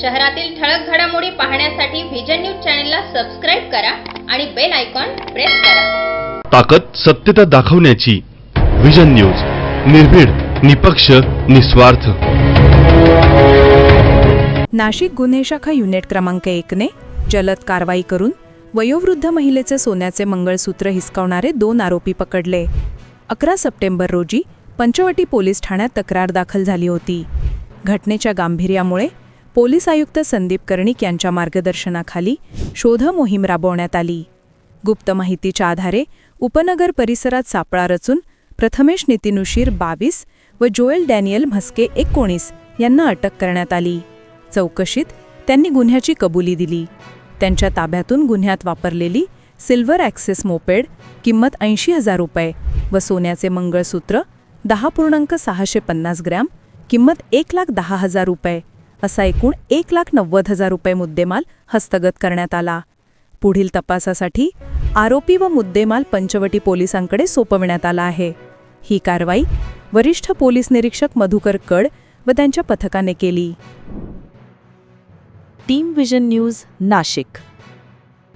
शहरातील ठळक घडामोडी पाहण्यासाठी व्हिजन न्यूज चॅनलला सबस्क्राईब करा आणि बेल आयकॉन प्रेस करा. ताकद सत्यता दाखवण्याची विजन न्यूज निर्भीड निपक्ष निस्वार्थ. नाशिक गुन्हे शाखा युनिट क्रमांक एकने जलद कारवाई करून वयोवृद्ध महिलेचे सोन्याचे मंगळसूत्र हिसकावणारे दोन आरोपी पकडले. अकरा सप्टेंबर रोजी पंचवटी पोलीस ठाण्यात तक्रार दाखल झाली होती. घटनेच्या गांभीर्यामुळे पोलीस आयुक्त संदीप कर्णिक यांच्या मार्गदर्शनाखाली शोध मोहीम राबवण्यात आली. गुप्त माहितीच्या आधारे उपनगर परिसरात सापळा रचून प्रथमेश नितीनुशीर बावीस व जोएल डॅनियल म्हस्के एकोणीस यांना अटक करण्यात आली. चौकशीत त्यांनी गुन्ह्याची कबुली दिली. त्यांच्या ताब्यातून गुन्ह्यात वापरलेली सिल्वर ॲक्सेस मोपेड किंमत ऐंशी हजार रुपये व सोन्याचे मंगळसूत्र दहा पूर्णांक सहाशे पन्नास ग्रॅम किंमत एक लाख दहा हजार रुपये असा एकूण एक लाख नव्वद हजार रुपये मुद्देमाल हस्तगत करण्यात आला. पुढील तपासासाठी आरोपी व मुद्देमाल पंचवटी पोलिसांकडे सोपविण्यात आला आहे. ही कारवाई वरिष्ठ पोलीस निरीक्षक मधुकर कड व त्यांच्या पथकाने केली. Team vision news Nashik.